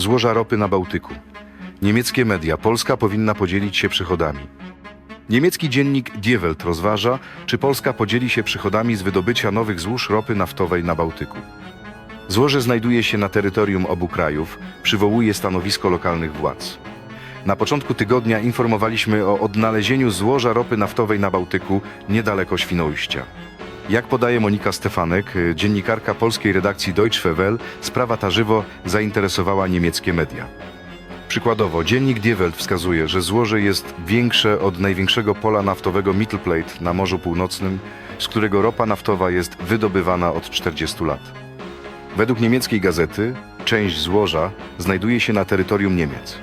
Złoża ropy na Bałtyku. Niemieckie media. Polska powinna podzielić się przychodami. Niemiecki dziennik Die Welt rozważa, czy Polska podzieli się przychodami z wydobycia nowych złóż ropy naftowej na Bałtyku. Złoże znajduje się na terytorium obu krajów, przywołuje stanowisko lokalnych władz. Na początku tygodnia informowaliśmy o odnalezieniu złoża ropy naftowej na Bałtyku niedaleko Świnoujścia. Jak podaje Monika Stefanek, y, dziennikarka polskiej redakcji Deutsche Welle, sprawa ta żywo zainteresowała niemieckie media. Przykładowo, dziennik Die Welt wskazuje, że złoże jest większe od największego pola naftowego Mittelplate na Morzu Północnym, z którego ropa naftowa jest wydobywana od 40 lat. Według niemieckiej gazety część złoża znajduje się na terytorium Niemiec.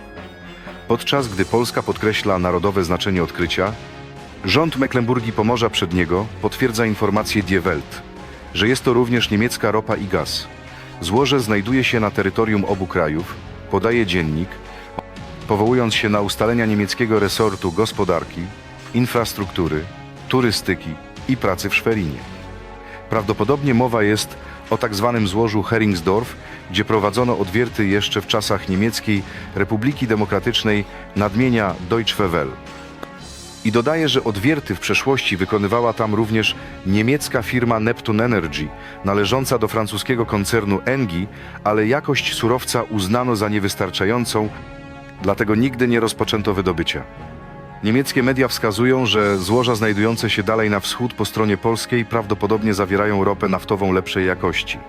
Podczas gdy Polska podkreśla narodowe znaczenie odkrycia, rząd Mecklenburgii Pomorza Przedniego potwierdza informację Die Welt, że jest to również niemiecka ropa i gaz. Złoże znajduje się na terytorium obu krajów, podaje dziennik, powołując się na ustalenia niemieckiego resortu gospodarki, infrastruktury, turystyki i pracy w Szwerinie. Prawdopodobnie mowa jest o tak zwanym złożu Heringsdorf, gdzie prowadzono odwierty jeszcze w czasach niemieckiej Republiki Demokratycznej nadmienia Deutsche Welle. I dodaje, że odwierty w przeszłości wykonywała tam również niemiecka firma Neptune Energy, należąca do francuskiego koncernu Engie, ale jakość surowca uznano za niewystarczającą, dlatego nigdy nie rozpoczęto wydobycia. Niemieckie media wskazują, że złoża znajdujące się dalej na wschód po stronie polskiej prawdopodobnie zawierają ropę naftową lepszej jakości.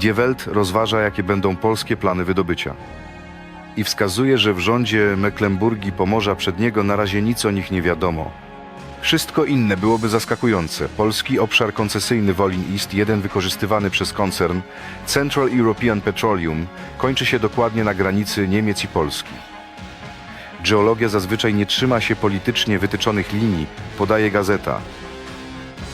Die Welt rozważa, jakie będą polskie plany wydobycia. I wskazuje, że w rządzie Mecklenburgii Pomorza Przedniego na razie nic o nich nie wiadomo. Wszystko inne byłoby zaskakujące. Polski obszar koncesyjny Wolin East 1 wykorzystywany przez koncern Central European Petroleum kończy się dokładnie na granicy Niemiec i Polski. Geologia zazwyczaj nie trzyma się politycznie wytyczonych linii, podaje gazeta.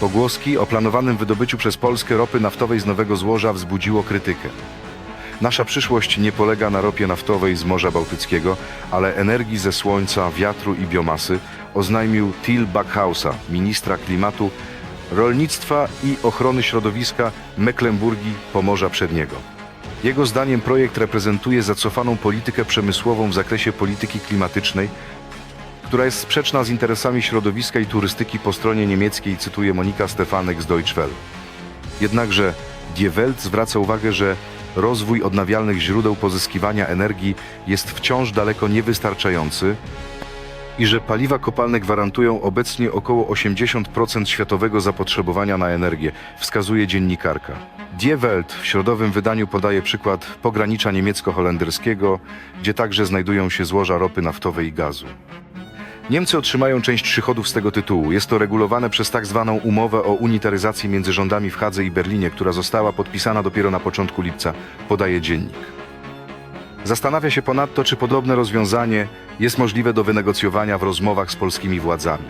Pogłoski o planowanym wydobyciu przez Polskę ropy naftowej z nowego złoża wzbudziło krytykę. Nasza przyszłość nie polega na ropie naftowej z Morza Bałtyckiego, ale energii ze słońca, wiatru i biomasy, oznajmił Till Backhausa, ministra klimatu, rolnictwa i ochrony środowiska Mecklenburgii Pomorza Przedniego. Jego zdaniem projekt reprezentuje zacofaną politykę przemysłową w zakresie polityki klimatycznej, która jest sprzeczna z interesami środowiska i turystyki po stronie niemieckiej, cytuje Monika Stefanek z Deutsche Welle. Jednakże Die Welt zwraca uwagę, że rozwój odnawialnych źródeł pozyskiwania energii jest wciąż daleko niewystarczający i że paliwa kopalne gwarantują obecnie około 80% światowego zapotrzebowania na energię, wskazuje dziennikarka. Die Welt w środowym wydaniu podaje przykład pogranicza niemiecko-holenderskiego, gdzie także znajdują się złoża ropy naftowej i gazu. Niemcy otrzymają część przychodów z tego tytułu. Jest to regulowane przez tak zwaną umowę o unitaryzacji między rządami w Hadze i Berlinie, która została podpisana dopiero na początku lipca, podaje dziennik. Zastanawia się ponadto, czy podobne rozwiązanie jest możliwe do wynegocjowania w rozmowach z polskimi władzami.